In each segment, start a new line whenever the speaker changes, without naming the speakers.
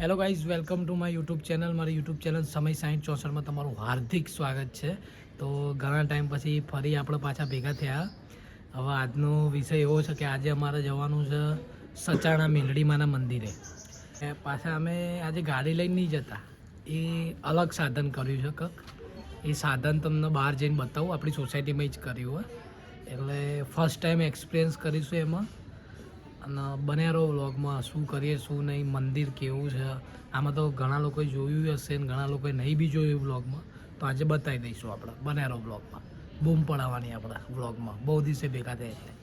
Hello guys welcome to my YouTube channel મારી YouTube channel સમય સાઈઠ ચોસઠમાં તમારું હાર્દિક સ્વાગત છે. તો ઘણા ટાઈમ પછી ફરી આપણે પાછા ભેગા થયા. હવે આજનો વિષય એવો છે કે આજે અમારે જવાનું છે સચાણા મેલડીમાના મંદિરે. પાછા અમે આજે ગાડી લઈને નહીં જતા. એ અલગ સાધન કર્યું છે કંઈક. એ સાધન તમને બહાર જઈને બતાવું. આપણી સોસાયટીમાં જ કર્યું હોય. એટલે ફર્સ્ટ ટાઈમ એક્સપિરિયન્સ કરીશું એમાં. અને બને રહો વ્લોગમાં શું કરીએ, શું નહીં, મંદિર કેવું છે? આમાં તો ઘણા લોકોએ જોયું હશે ને ઘણા લોકોએ નહીં બી જોયું વ્લોગમાં. તો આજે બતાવી દઈશું આપણે બને રહો વ્લોગમાં. બૂમ પડાવવાની આપણે વ્લોગમાં. બહુ દિવસે ભેગા થયા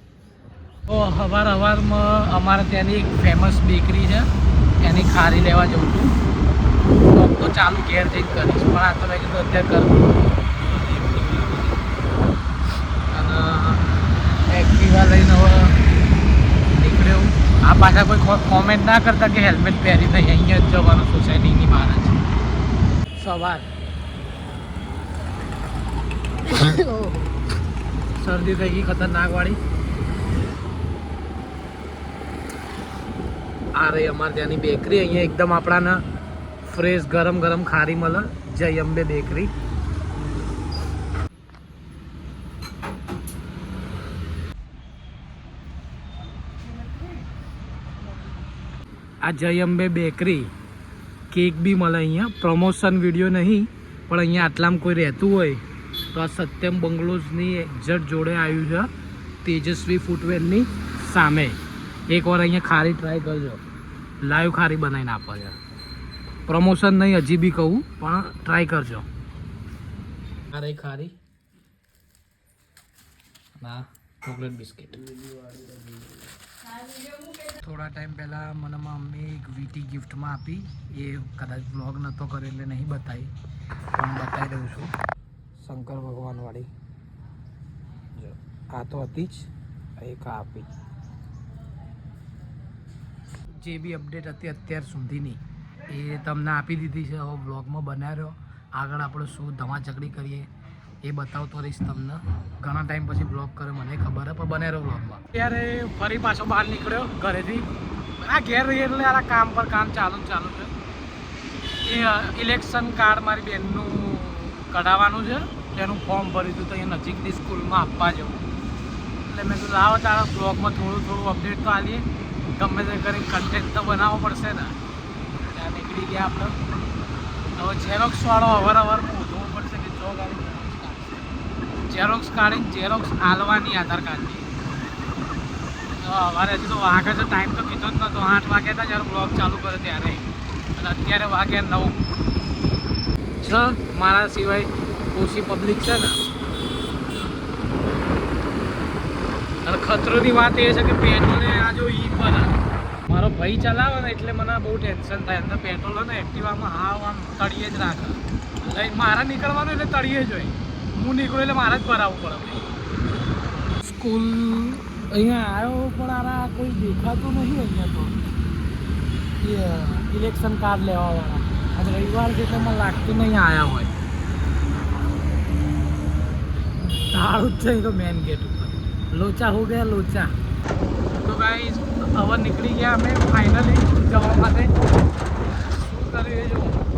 તો હવાર હવારમાં અમારે ત્યાંની એક ફેમસ બેકરી છે. એની ખારી લેવા જઉં છું. તો ચાલુ ઘેર જઈને કરીશ. પણ આ તો મેં કીધું અત્યારે કરું અને એક્ટિવા લઈને હવે નીકળ્યો આ પાછા કોઈ કોમેન્ટ ના કરતા કે હેલ્મેટ પહેરી નહીં, અહીંયા જ જવાનું સોસાયટીની બહાર જ. સવાર. શરદી થઈ ગઈ, ખતરનાક વાળી. આ રહી અમારે ત્યાંની બેકરી અહીંયા એકદમ આપણાને ફ્રેશ ગરમ ગરમ ખારી મળે જય અંબે બેકરી આ જય અંબે બેકરી. કેક બી મળે અહીંયા. પ્રમોશન વીડિયો નહીં, પણ અહીંયા આટલામાં કોઈ રહેતું હોય. તો આ સત્યમ બંગલોઝની એક્ઝેટ જોડે આવ્યું છે, તેજસ્વી ફૂટવેરની સામે. એકવાર અહીંયા ખારી ટ્રાય કરજો. લાઈવ ખારી બનાવીને આપો છે પ્રમોશન નહીં, હજી બી કહું, પણ ટ્રાય કરજો. આ ખારી. ના ચોકલેટ બિસ્કિટ થોડા ટાઈમ પહેલાં મને મમ્મી એક વીટી ગિફ્ટમાં આપી. એ કદાચ બ્લોગ નહોતો કર્યો એટલે નહીં બતાવી. પણ બતાવી દઉં છું. શંકર ભગવાનવાળી. જો, આ તો હતી જ એક આ આપી. જે બી અપડેટ હતી અત્યાર સુધીની, એ તમને આપી દીધી છે. હવે બ્લોગમાં બનાવ્યો. આગળ આપણે શું ધમાચકડી કરીએ. એ બતાવતો રહીશ તમને. ઘણા ટાઈમ પછી બ્લોગ કરે મને ખબર પણ બને રહ્યો બ્લોગમાં ત્યારે ફરી પાછો બહાર નીકળ્યો, ઘરેથી. આ ઘેર રહીએ એટલે આ કામ પર કામ ચાલુ ચાલુ છે. એ ઇલેક્શન કાર્ડ મારી બેનનું કઢાવવાનું છે. તેનું ફોર્મ ભર્યું હતું તો અહીંયા નજીકની સ્કૂલમાં આપવા જવું. એટલે મેં કીધું, લાવો તારા બ્લોગમાં થોડું થોડું અપડેટ તો આલીએ. ગમે તે કરીને કન્ટેન્ટ તો બનાવવો પડશે ને. ત્યાં નીકળી ગયા આપણે. હવે ઝેરોક્સવાળો અવર અવર શોધવું પડશે કે જો ગાડી ઝેરોક્સ કાઢીને ઝેરોક્સ આલવાની આધાર કાર્ડની તો અમારે હજી તો વાગે છે ટાઈમ તો કીધો જ નહોતો આઠ વાગ્યા હતા જ્યારે બ્લોગ ચાલુ કર્યો ત્યારે. અને અત્યારે વાગ્યા નવ. છ મારા સિવાય ઓછી પબ્લિક છે ને. અને ખતરોની વાત એ છે કે પેટ્રોલે આ જો ઈ પર મારો ભાઈ ચલાવે ને એટલે મને બહુ ટેન્શન થાય. અંદર પેટ્રોલ ને એક્ટિવામાં હાવ આમ તળીએ જ રાખે. લઈ મારા નીકળવાનું એટલે તળીએ જ હોય. હું નીકળું એટલે મારે જ ભરાવવું પડે. સ્કૂલ અહીંયા આવ્યો પણ આરા કોઈ દેખાતું નહીં અહીંયા તો. ઇલેક્શન કાર્ડ લેવાવાળા. આજે રવિવાર છે એટલે મને લાગતું નહીં આવ્યા હોય. સારું જ છે તો મેન ગેટ ઉપર. લોચા હો ગયા લોચા. તો ભાઈ હવે નીકળી ગયા અમે ફાઇનલી જવા માટે. શું કર્યું એ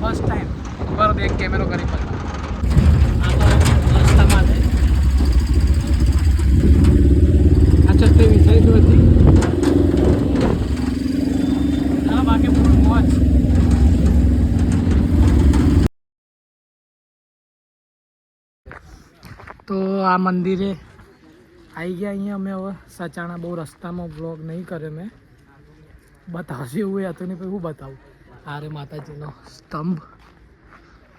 ફર્સ્ટ ટાઈમ પર એક કેમેરો કરી પડતા આ તો રસ્તામાં છે આ છત્રી વિષય જો હતી હા બાકી ફૂલ મોજ. તો આ મંદિરે આવી ગયા અહીંયા અમે હવે. સચાણા બહુ રસ્તામાં બ્લોગ નહીં કર્યો મેં. બતાવશે એવું હતું નહીં પછી હું બતાવું. આ રે માતાજીનો સ્તંભ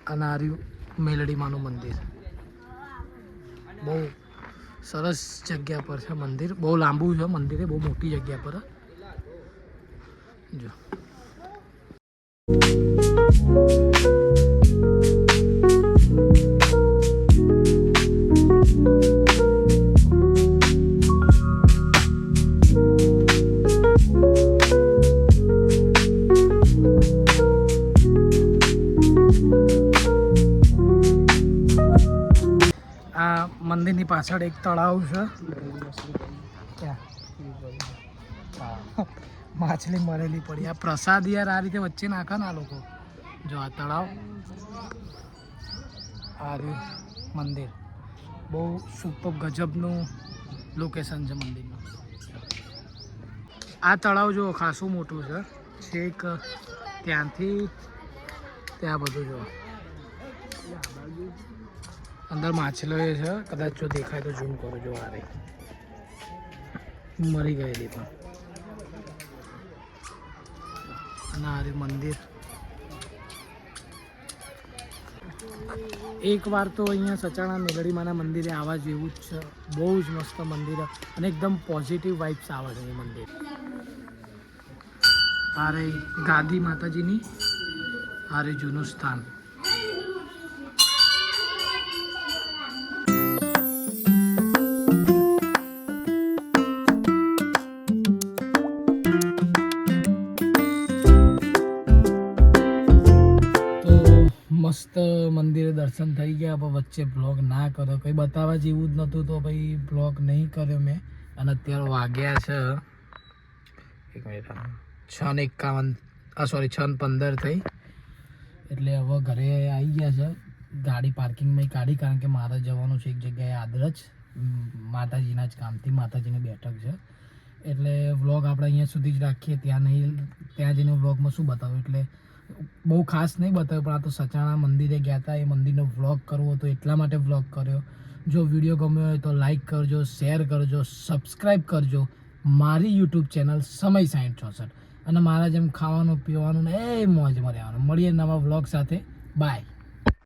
અને આ રહ્યું મેલડીમાનું મંદિર. બહુ સરસ જગ્યા પર છે મંદિર. બહુ લાંબુ છે મંદિરે, બહુ મોટી જગ્યા પર. જો. પાછળ એક તળાવ છે. માછલી મરેલી પડી. આ પ્રસાદ યાર આ રીતે વચ્ચે નાખે ને આ લોકો. જો આ તળાવ. આ મંદિર. બહુ સુપર ગજબનું લોકેશન છે મંદિરનું. આ તળાવ જો ખાસું મોટું છે. છેક ત્યાંથી, ત્યાં બધું જો અંદર માછલો એ છે, કદાચ જો દેખાય તો ઝૂમ કરો, જો આ મરી ગયેલી પણ. અને આ મંદિર. એક વાર તો અહીંયા સચાણા મેલડીમાના મંદિરે આવવા જેવું જ છે. બહુ જ મસ્ત મંદિર અને એકદમ પોઝિટિવ વાઇબ્સ આવે છે એ મંદિર. આ રહી ગાદી માતાજીની. આ રહી જૂનું સ્થાન. મસ્ત મંદિરે દર્શન થઈ ગયા, પણ વચ્ચે બ્લોગ ના કર્યો. કંઈ બતાવવા જેવું જ નહોતું તો ભાઈ બ્લોગ નહીં કર્યો મેં. અને અત્યારે વાગ્યા છે એક મિનિટ છ ને એકાવન આ સોરી છ ને પંદર થઈ. એટલે હવે ઘરે આવી ગયા છે. ગાડી પાર્કિંગમાં કાઢી કારણ કે મારે જવાનું છે એક જગ્યાએ આદરજ. માતાજીના જ કામથી માતાજીની બેઠક છે. એટલે વ્લોગ આપણે અહીંયા સુધી જ રાખીએ. ત્યાં નહીં, ત્યાં જઈને વ્લોગમાં શું બતાવું? એટલે બહુ ખાસ નહીં બતાવ્યું, પણ આ તો સચાણા મંદિરે ગયા હતા, એ મંદિરનો વ્લોગ કરવો હતો, એટલા માટે વ્લોગ કર્યો. જો વીડિયો ગમ્યો હોય તો લાઈક કરજો શેર કરજો સબસ્ક્રાઈબ કરજો. મારી યુટ્યુબ ચેનલ સમય સાઠ ચોસઠ. અને મારા જેમ ખાવાનું, પીવાનું ને એ મોજ મર્યાવાનું મળીએ નવા વ્લોગ સાથે. બાય